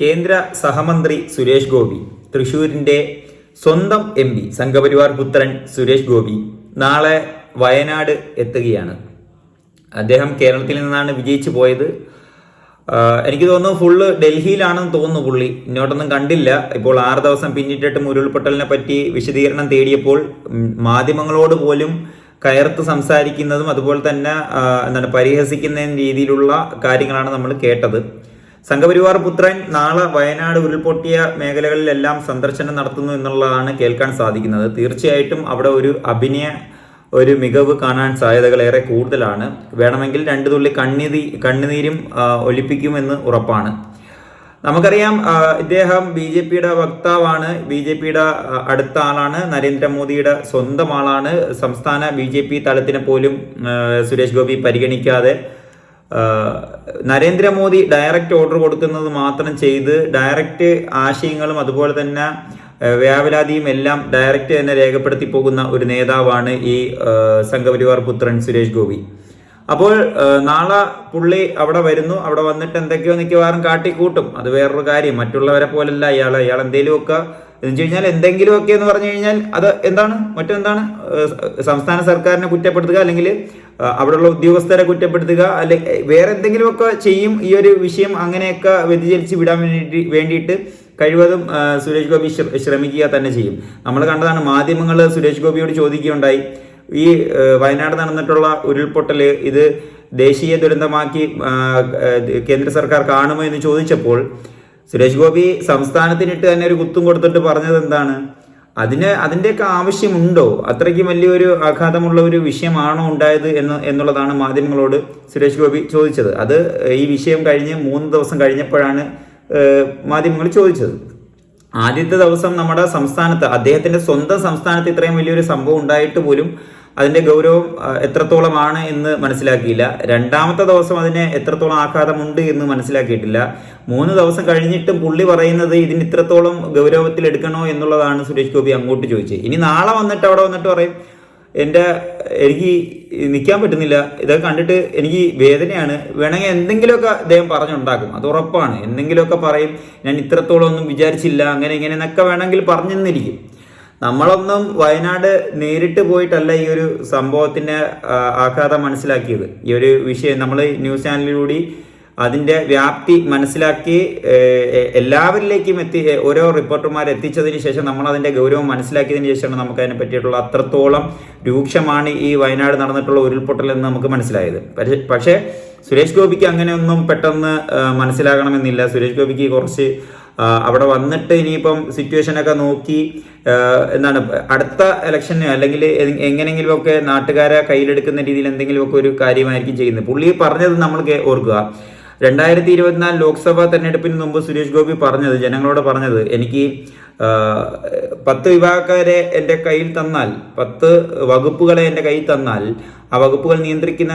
കേന്ദ്ര സഹമന്ത്രി സുരേഷ് ഗോപി തൃശൂരിന്റെ സ്വന്തം എം പി സംഘപരിവാർ പുത്രൻ സുരേഷ് ഗോപി നാളെ വയനാട് എത്തുകയാണ്. അദ്ദേഹം കേരളത്തിൽ നിന്നാണ് വിജയിച്ചു പോയത്. എനിക്ക് തോന്നുന്നു ഫുള്ള് ഡൽഹിയിലാണെന്ന് തോന്നുന്നു പുള്ളി. ഇങ്ങോട്ടൊന്നും കണ്ടില്ല. ഇപ്പോൾ ആറ് ദിവസം പിന്നിട്ടിട്ടും ഉരുൾപൊട്ടലിനെ പറ്റി വിശദീകരണം തേടിയപ്പോൾ മാധ്യമങ്ങളോട് പോലും കയർത്ത് സംസാരിക്കുന്നതും അതുപോലെ തന്നെ എന്താണ് പരിഹസിക്കുന്ന രീതിയിലുള്ള കാര്യങ്ങളാണ് നമ്മൾ കേട്ടത്. സംഘപരിവാർ പുത്രൻ നാളെ വയനാട് ഉരുൾപൊട്ടിയ മേഖലകളിലെല്ലാം സന്ദർശനം നടത്തുന്നു എന്നുള്ളതാണ് കേൾക്കാൻ സാധിക്കുന്നത്. തീർച്ചയായിട്ടും അവിടെ ഒരു അഭിനയ ഒരു മികവ് കാണാൻ സാധ്യതകൾ ഏറെ കൂടുതലാണ്. വേണമെങ്കിൽ രണ്ടു തുള്ളി കണ്ണീതി കണ്ണുനീരും ഒലിപ്പിക്കുമെന്ന് ഉറപ്പാണ്. നമുക്കറിയാം ഇദ്ദേഹം ബി ജെ പിയുടെ വക്താവാണ്. ബി ജെ പിയുടെ അടുത്ത ആളാണ്. നരേന്ദ്രമോദിയുടെ സ്വന്തം ആളാണ്. സംസ്ഥാന ബി ജെ പി തലത്തിനെ പോലും സുരേഷ് ഗോപി പരിഗണിക്കാതെ നരേന്ദ്രമോദി ഡയറക്റ്റ് ഓർഡർ കൊടുക്കുന്നത് മാത്രം ചെയ്ത് ഡയറക്റ്റ് ആശയങ്ങളും അതുപോലെ തന്നെ വ്യാപലാതിയും എല്ലാം ഡയറക്റ്റ് തന്നെ രേഖപ്പെടുത്തി പോകുന്ന ഒരു നേതാവാണ് ഈ സംഘപരിവാർ പുത്രൻ സുരേഷ് ഗോപി. അപ്പോൾ നാളെ പുള്ളി അവിടെ വരുന്നു. അവിടെ വന്നിട്ട് എന്തൊക്കെയോ മിക്കവാറും കാട്ടിക്കൂട്ടും. അത് വേറൊരു കാര്യം. മറ്റുള്ളവരെ പോലല്ല ഇയാൾ ഇയാൾ എന്തെങ്കിലുമൊക്കെ എന്ന് വെച്ച് കഴിഞ്ഞാൽ എന്തെങ്കിലുമൊക്കെ എന്ന് പറഞ്ഞു കഴിഞ്ഞാൽ അത് എന്താണ്? മറ്റെന്താണ്? സംസ്ഥാന സർക്കാരിനെ കുറ്റപ്പെടുത്തുക അല്ലെങ്കിൽ അവിടെയുള്ള ഉദ്യോഗസ്ഥരെ കുറ്റപ്പെടുത്തുക അല്ലെങ്കിൽ വേറെ എന്തെങ്കിലുമൊക്കെ ചെയ്യും ഈ ഒരു വിഷയം അങ്ങനെയൊക്കെ വ്യതിചലിച്ച് വിടാൻ വേണ്ടി വേണ്ടിയിട്ട് കഴിവതും സുരേഷ് ഗോപി ശ്ര- ശ്രമിക്കുക തന്നെ ചെയ്യും. നമ്മൾ കണ്ടതാണ് മാധ്യമങ്ങൾ സുരേഷ് ഗോപിയോട് ചോദിക്കുകയുണ്ടായി. ഈ വയനാട് നടന്നിട്ടുള്ള ഉരുൾപൊട്ടൽ ഇത് ദേശീയ ദുരന്തമാക്കി കേന്ദ്ര സർക്കാർ കാണുമോ എന്ന് ചോദിച്ചപ്പോൾ സുരേഷ് ഗോപി സംസ്ഥാനത്തിനിട്ട് തന്നെ ഒരു കുത്തും കൊടുത്തിട്ട് പറഞ്ഞത് എന്താണ്? അതിന് അതിന്റെയൊക്കെ ആവശ്യമുണ്ടോ? അത്രയ്ക്ക് വലിയൊരു ആഘാതമുള്ള ഒരു വിഷയമാണോ ഉണ്ടായത് എന്ന് എന്നുള്ളതാണ് മാധ്യമങ്ങളോട് സുരേഷ് ഗോപി ചോദിച്ചത്. അത് ഈ വിഷയം കഴിഞ്ഞ് മൂന്ന് ദിവസം കഴിഞ്ഞപ്പോഴാണ് മാധ്യമങ്ങൾ ചോദിച്ചത്. ആദ്യത്തെ ദിവസം നമ്മുടെ സംസ്ഥാനത്ത് അദ്ദേഹത്തിന്റെ സ്വന്തം സംസ്ഥാനത്ത് ഇത്രയും വലിയൊരു സംഭവം ഉണ്ടായിട്ട് പോലും അതിന്റെ ഗൗരവം എത്രത്തോളമാണ് എന്ന് മനസ്സിലാക്കിയില്ല. രണ്ടാമത്തെ ദിവസം അതിന് എത്രത്തോളം ആഘാതമുണ്ട് എന്ന് മനസ്സിലാക്കിയിട്ടില്ല. മൂന്ന് ദിവസം കഴിഞ്ഞിട്ടും പുള്ളി പറയുന്നത് ഇതിന് ഇത്രത്തോളം ഗൗരവത്തിൽ എടുക്കണോ എന്നുള്ളതാണ് സുരേഷ് ഗോപി അങ്ങോട്ട് ചോദിച്ചത്. ഇനി നാളെ വന്നിട്ട് അവിടെ വന്നിട്ട് പറയും എന്റെ എനിക്ക് നിൽക്കാൻ പറ്റുന്നില്ല. ഇതൊക്കെ കണ്ടിട്ട് എനിക്ക് വേദനയാണ്. വേണമെങ്കിൽ എന്തെങ്കിലുമൊക്കെ അദ്ദേഹം പറഞ്ഞുണ്ടാക്കും. അത് ഉറപ്പാണ്. എന്തെങ്കിലുമൊക്കെ പറയും ഞാൻ ഇത്രത്തോളം ഒന്നും വിചാരിച്ചില്ല. അങ്ങനെ ഇങ്ങനെ എന്നൊക്കെ വേണമെങ്കിൽ പറഞ്ഞെന്നിരിക്കും. നമ്മളൊന്നും വയനാട് നേരിട്ട് പോയിട്ടല്ല ഈ ഒരു സംഭവത്തിന്റെ ആ, ആഘാതം മനസ്സിലാക്കിയത്. ഈ ഒരു വിഷയം നമ്മൾ ന്യൂസ് ചാനലിലൂടെ അതിന്റെ വ്യാപ്തി മനസ്സിലാക്കി എല്ലാവരിലേക്കും എത്തി ഓരോ റിപ്പോർട്ടർമാർ എത്തിച്ചതിന് ശേഷം നമ്മൾ അതിന്റെ ഗൗരവം മനസ്സിലാക്കിയതിന് ശേഷമാണ് നമുക്ക് അതിനെ പറ്റിയിട്ടുള്ള അത്രത്തോളം രൂക്ഷമാണ് ഈ വയനാട് നടന്നിട്ടുള്ള ഉരുൾപൊട്ടൽ എന്ന് നമുക്ക് മനസ്സിലായത്. പക്ഷേ- സുരേഷ് ഗോപിക്ക് അങ്ങനെയൊന്നും പെട്ടെന്ന് മനസ്സിലാകണമെന്നില്ല. സുരേഷ് ഗോപിക്ക് കുറച്ച് അവിടെ വന്നിട്ട് ഇനിയിപ്പം സിറ്റുവേഷനൊക്കെ നോക്കി എന്താണ് അടുത്ത ഇലക്ഷന് അല്ലെങ്കിൽ എങ്ങനെയെങ്കിലുമൊക്കെ നാട്ടുകാരെ കയ്യിലെടുക്കുന്ന രീതിയിൽ എന്തെങ്കിലുമൊക്കെ ഒരു കാര്യമായിരിക്കും ചെയ്യുന്നത്. പുള്ളി പറഞ്ഞത് നമ്മൾ ഓർക്കുക. രണ്ടായിരത്തി ഇരുപത്തിനാല് ലോക്സഭാ തെരഞ്ഞെടുപ്പിന് മുമ്പ് സുരേഷ് ഗോപി പറഞ്ഞത് ജനങ്ങളോട് പറഞ്ഞത് എനിക്ക് പത്ത് വിഭാഗക്കാരെ എന്റെ കയ്യിൽ തന്നാൽ പത്ത് വകുപ്പുകളെ എന്റെ കയ്യിൽ തന്നാൽ ആ വകുപ്പുകൾ നിയന്ത്രിക്കുന്ന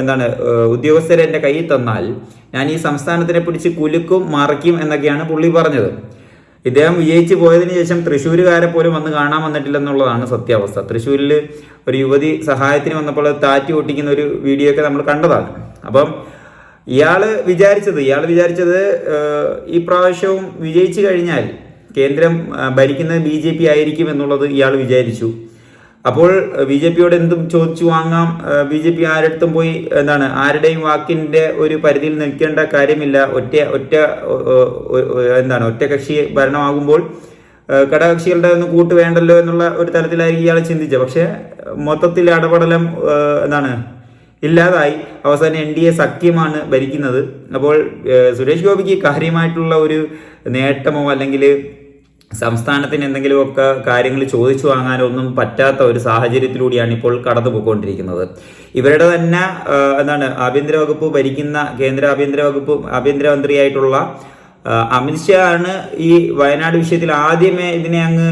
എന്താണ് ഉദ്യോഗസ്ഥരെ എന്റെ കയ്യിൽ തന്നാൽ ഞാൻ ഈ സംസ്ഥാനത്തിനെ പിടിച്ച് കുലുക്കും മറിക്കും എന്നൊക്കെയാണ് പുള്ളി പറഞ്ഞത്. ഇദ്ദേഹം വിജയിച്ചു പോയതിനു ശേഷം തൃശ്ശൂരുകാരെ പോലും വന്ന് കാണാൻ വന്നിട്ടില്ലെന്നുള്ളതാണ് സത്യാവസ്ഥ. തൃശ്ശൂരിൽ ഒരു യുവതി സഹായത്തിന് വന്നപ്പോൾ താറ്റി ഒട്ടിക്കുന്ന ഒരു വീഡിയോ ഒക്കെ നമ്മൾ കണ്ടതാണ്. അപ്പം ഇയാൾ വിചാരിച്ചത് ഇയാൾ വിചാരിച്ചത് ഈ പ്രാവശ്യവും വിജയിച്ചു കഴിഞ്ഞാൽ കേന്ദ്രം ഭരിക്കുന്നത് ബി ജെ പി ആയിരിക്കും എന്നുള്ളത് ഇയാൾ വിചാരിച്ചു. അപ്പോൾ ബി ജെ പിയോട് എന്തും ചോദിച്ചു വാങ്ങാം. ബി ജെ പി ആരടുത്തും പോയി എന്താണ് ആരുടെയും വാക്കിന്റെ ഒരു പരിധിയിൽ നിൽക്കേണ്ട കാര്യമില്ല. ഒറ്റ ഒറ്റ എന്താണ് ഒറ്റ കക്ഷി ഭരണമാകുമ്പോൾ ഘടകകക്ഷികളുടെ ഒന്നും കൂട്ട് വേണ്ടല്ലോ എന്നുള്ള ഒരു തലത്തിലായിരിക്കും ഇയാൾ ചിന്തിച്ചത്. പക്ഷേ മൊത്തത്തിൽ ഇടപെടലം എന്താണ് ഇല്ലാതായി. അവസാനം എൻ ഡി എ സഖ്യമാണ് ഭരിക്കുന്നത്. അപ്പോൾ സുരേഷ് ഗോപിക്ക് കാര്യമായിട്ടുള്ള ഒരു നേട്ടമോ അല്ലെങ്കിൽ സംസ്ഥാനത്തിന് എന്തെങ്കിലുമൊക്കെ കാര്യങ്ങൾ ചോദിച്ചു വാങ്ങാനൊന്നും പറ്റാത്ത ഒരു സാഹചര്യത്തിലൂടെയാണ് ഇപ്പോൾ കടന്നു പോയിക്കൊണ്ടിരിക്കുന്നത് ഇവരുടെ തന്നെ എന്താണ് ആഭ്യന്തര വകുപ്പ് ഭരിക്കുന്ന കേന്ദ്ര ആഭ്യന്തര വകുപ്പ് ആഭ്യന്തരമന്ത്രിയായിട്ടുള്ള അമിത്ഷാ ആണ് ഈ വയനാട് വിഷയത്തിൽ ആദ്യമേ ഇതിനെ അങ്ങ്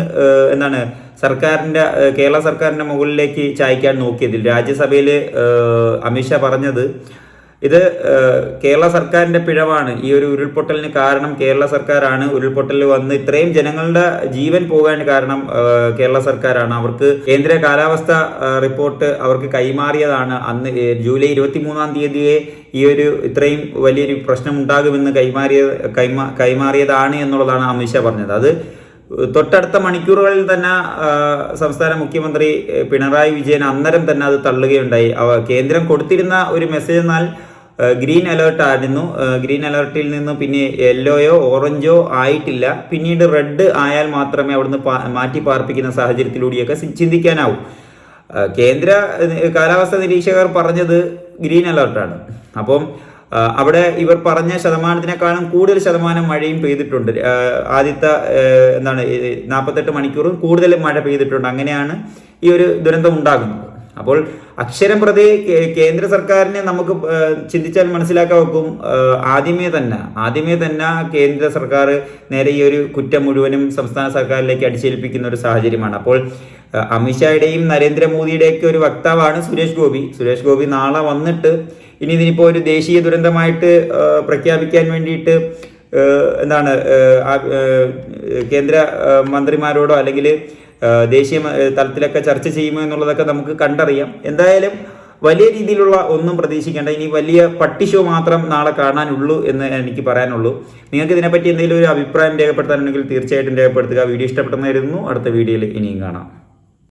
എന്താണ് സർക്കാരിന്റെ കേരള സർക്കാരിന്റെ മുകളിലേക്ക് ചായ്ക്കാൻ നോക്കിയതിൽ. രാജ്യസഭയിൽ അമിത്ഷാ പറഞ്ഞത് ഇത് കേരള സർക്കാരിന്റെ പിഴവാണ്. ഈ ഒരു ഉരുൾപൊട്ടലിന് കാരണം കേരള സർക്കാരാണ്. ഉരുൾപൊട്ടൽ വന്ന് ഇത്രയും ജനങ്ങളുടെ ജീവൻ പോകാൻ കാരണം കേരള സർക്കാരാണ്. അവർക്ക് കേന്ദ്ര കാലാവസ്ഥ റിപ്പോർട്ട് അവർക്ക് കൈമാറിയതാണ്. അന്ന് ജൂലൈ ഇരുപത്തി മൂന്നാം തീയതിയെ ഈ ഒരു ഇത്രയും വലിയൊരു പ്രശ്നം ഉണ്ടാകുമെന്ന് കൈമാറിയ കൈമാ കൈമാറിയതാണ് എന്നുള്ളതാണ് അമിത്ഷാ പറഞ്ഞത്. അത് തൊട്ടടുത്ത മണിക്കൂറുകളിൽ തന്നെ സംസ്ഥാന മുഖ്യമന്ത്രി പിണറായി വിജയൻ അന്നേരം തന്നെ അത് തള്ളുകയുണ്ടായി. കേന്ദ്രം കൊടുത്തിരുന്ന ഒരു മെസ്സേജ് എന്നാൽ ഗ്രീൻ അലേർട്ട് ആയിരുന്നു. ഗ്രീൻ അലേർട്ടിൽ നിന്ന് പിന്നെ യെല്ലോയോ ഓറഞ്ചോ ആയിട്ടില്ല. പിന്നീട് റെഡ് ആയാൽ മാത്രമേ അവിടുന്ന് മാറ്റി പാർപ്പിക്കുന്ന സാഹചര്യത്തിലൂടെയൊക്കെ ചിന്തിക്കാനാവൂ. കേന്ദ്ര കാലാവസ്ഥാ നിരീക്ഷകർ പറഞ്ഞത് ഗ്രീൻ അലേർട്ടാണ്. അപ്പം അവിടെ ഇവർ പറഞ്ഞ ശതമാനത്തിനേക്കാളും കൂടുതൽ ശതമാനം മഴയും പെയ്തിട്ടുണ്ട്. ആദ്യത്തെ എന്താണ് നാൽപ്പത്തെട്ട് മണിക്കൂറും കൂടുതൽ മഴ പെയ്തിട്ടുണ്ട്. അങ്ങനെയാണ് ഈ ഒരു ദുരന്തം ഉണ്ടാകുന്നത്. അപ്പോൾ അക്ഷരം പ്രതി കേന്ദ്ര സർക്കാരിനെ നമുക്ക് ചിന്തിച്ചാൽ മനസ്സിലാക്കാൻ വെക്കും ആദ്യമേ തന്നെ ആദ്യമേ തന്നെ കേന്ദ്ര സർക്കാർ നേരെ ഈ ഒരു കുറ്റം മുഴുവനും സംസ്ഥാന സർക്കാരിലേക്ക് അടിച്ചേൽപ്പിക്കുന്ന ഒരു സാഹചര്യമാണ്. അപ്പോൾ അമിത്ഷായുടെയും നരേന്ദ്രമോദിയുടെയൊക്കെ ഒരു വക്താവാണ് സുരേഷ് ഗോപി. സുരേഷ് ഗോപി നാളെ വന്നിട്ട് ഇനി ഇതിനിപ്പോൾ ഒരു ദേശീയ ദുരന്തമായിട്ട് പ്രഖ്യാപിക്കാൻ വേണ്ടിയിട്ട് എന്താണ് കേന്ദ്ര മന്ത്രിമാരോടോ അല്ലെങ്കിൽ ദേശീയ തലത്തിലൊക്കെ ചർച്ച ചെയ്യുമോ എന്നുള്ളതൊക്കെ നമുക്ക് കണ്ടറിയാം. എന്തായാലും വലിയ രീതിയിലുള്ള ഒന്നും പ്രതീക്ഷിക്കേണ്ട. ഇനി വലിയ പട്ടി ഷോ മാത്രം നാളെ കാണാനുള്ളൂ എന്ന് എനിക്ക് പറയാനുള്ളൂ. നിങ്ങൾക്ക് ഇതിനെപ്പറ്റി എന്തെങ്കിലും ഒരു അഭിപ്രായം രേഖപ്പെടുത്താനുണ്ടെങ്കിൽ തീർച്ചയായിട്ടും രേഖപ്പെടുത്തുക. വീഡിയോ ഇഷ്ടപ്പെട്ടെന്നായിരുന്നു അടുത്ത വീഡിയോയിൽ ഇനിയും കാണാം.